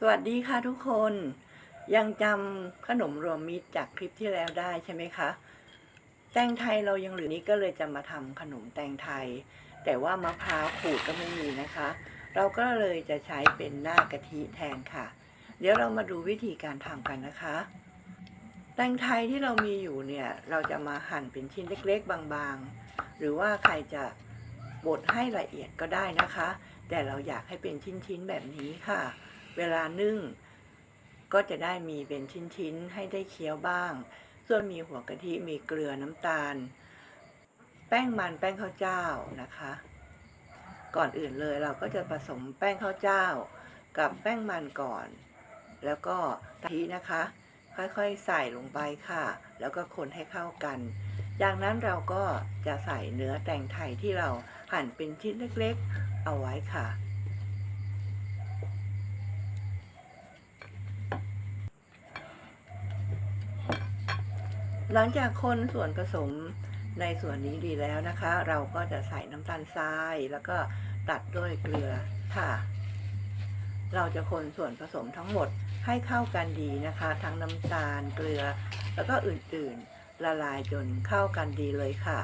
สวัสดีค่ะทุกคน ยังจำขนมรวมมิตรจากคลิปที่แล้วได้ใช่ไหมคะ แตงไทยเรายังเหลือนี้ก็เลยจะมาทำขนมแตงไทย แต่ว่ามะพร้าวขูดก็ไม่มีนะคะ เราก็เลยจะใช้เป็นหน้ากะทิแทนค่ะ เดี๋ยวเรามาดูวิธีการทำกันนะคะ แตงไทยที่เรามีอยู่เนี่ย เราจะมาหั่นเป็นชิ้นเล็กๆ บางๆ หรือว่าใครจะบดให้ละเอียดก็ได้นะคะ แต่เราอยากให้เป็นชิ้นๆแบบนี้ค่ะ เวลานึ่ง ก็จะได้มีเป็นชิ้นๆ ให้ได้เคี้ยวบ้าง ส่วนมีหัวกะทิมีเกลือน้ำตาล แป้งมันแป้งข้าวเจ้านะคะ ก่อนอื่นเลยเราก็จะผสมแป้งข้าวเจ้า กับแป้งมันก่อน แล้วก็กะทินะคะ ค่อยๆใส่ลงไปค่ะ แล้วก็คนให้เข้ากันจากนั้นเราก็จะใส่เนื้อแตงไทยที่เราหั่นเป็นชิ้นเล็กๆ เอาไว้ค่ะ หลังจากคนส่วนผสมในส่วนนี้ดีแล้วนะคะ เราก็จะใส่น้ำตาลทรายแล้วก็ตัดด้วยเกลือค่ะ เราจะคนส่วนผสมทั้งหมดให้เข้ากันดีนะคะ ทั้งน้ำตาลเกลือ แล้วก็อื่นๆละลายจนเข้ากันดีเลยค่ะ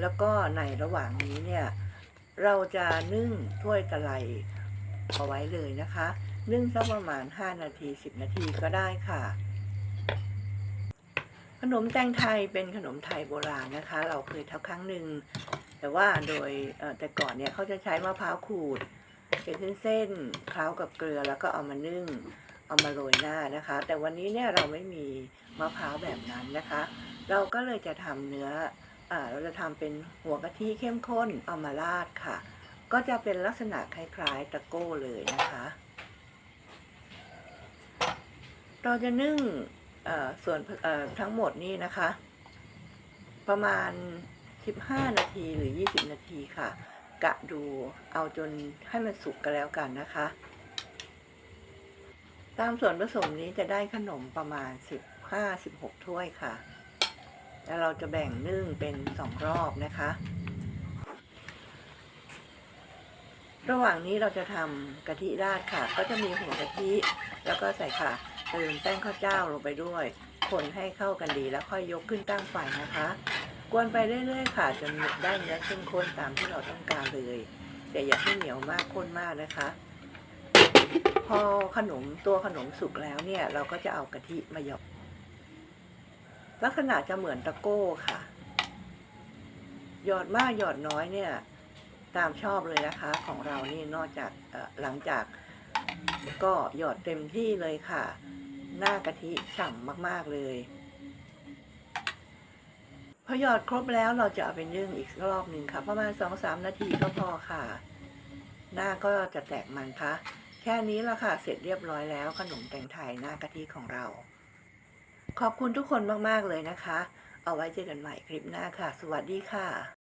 แล้วก็ในระหว่างนี้เนี่ยเราจะนึ่งถ้วยตะไลเอาไว้เลยนะคะ นึ่งสักประมาณ 5 นาที 10 นาทีก็ได้ค่ะ ขนมแตงไทยเป็นขนมไทยโบราณนะคะ เราเคยทำครั้งหนึ่งแต่ว่าโดยแต่ก่อนเนี่ยเขาจะใช้มะพร้าวขูด เป็นเส้นๆเคล้ากับเกลือแล้วก็เอามานึ่งเอามาโรยหน้านะคะ แต่วันนี้เนี่ยเราไม่มีมะพร้าวแบบนั้นนะคะ เราก็เลยจะทำเนื้ออเราจะทำเป็นหัวกะทิเข้มข้นเอามาราดค่ะ ก็จะเป็นลักษณะคล้ายๆตะโก้เลยนะคะ เราจะนึ่ง ส่วนทั้งหมดนี่นะคะ ประมาณ 15 นาทีหรือ 20 นาทีค่ะ กะดูเอาจนให้มันสุกกันแล้วกันนะคะ ตามส่วนผสมนี้จะได้ขนมประมาณ 15-16 ถ้วยค่ะ แล้วเราจะแบ่งนึ่งเป็นสองรอบนะคะระหว่างนี้เราจะทำกะทิราดค่ะ ก็จะมีหัวกะทิ แล้วก็ใส่ค่ะ เติมแป้งข้าวเจ้าลงไปด้วย คนให้เข้ากันดีแล้วค่อยยกขึ้นตั้งไฟนะคะ กวนไปเรื่อยๆค่ะจนได้เนื้อเข้มข้นตามที่เราต้องการเลย แต่อย่าให้เหนียวมากข้นมากนะคะ พอขนมตัวขนมสุกแล้วเนี่ย เราก็จะเอากะทิมาหยอกลักษณะจะเหมือนตะโก้ค่ะ หยอดมากหยอดน้อยเนี่ย ตามชอบเลยนะคะของเรานี่นอกจากหลังจากก็หยอดเต็มที่เลยค่ะ หน้ากะทิฉ่ำมาก ๆ เลยพอหยอดครบแล้วเราจะเอาไปนึ่งอีกรอบหนึ่งค่ะประมาณสองสามนาทีก็พอค่ะ หน้าก็จะแตกมันคะแค่นี้ละค่ะเสร็จเรียบร้อยแล้วขนมแตงไทยหน้ากะทิของเรา ขอบคุณทุกคนมาก ๆ เลยนะคะ เอาไว้เจอกันใหม่คลิปหน้าค่ะ สวัสดีค่ะ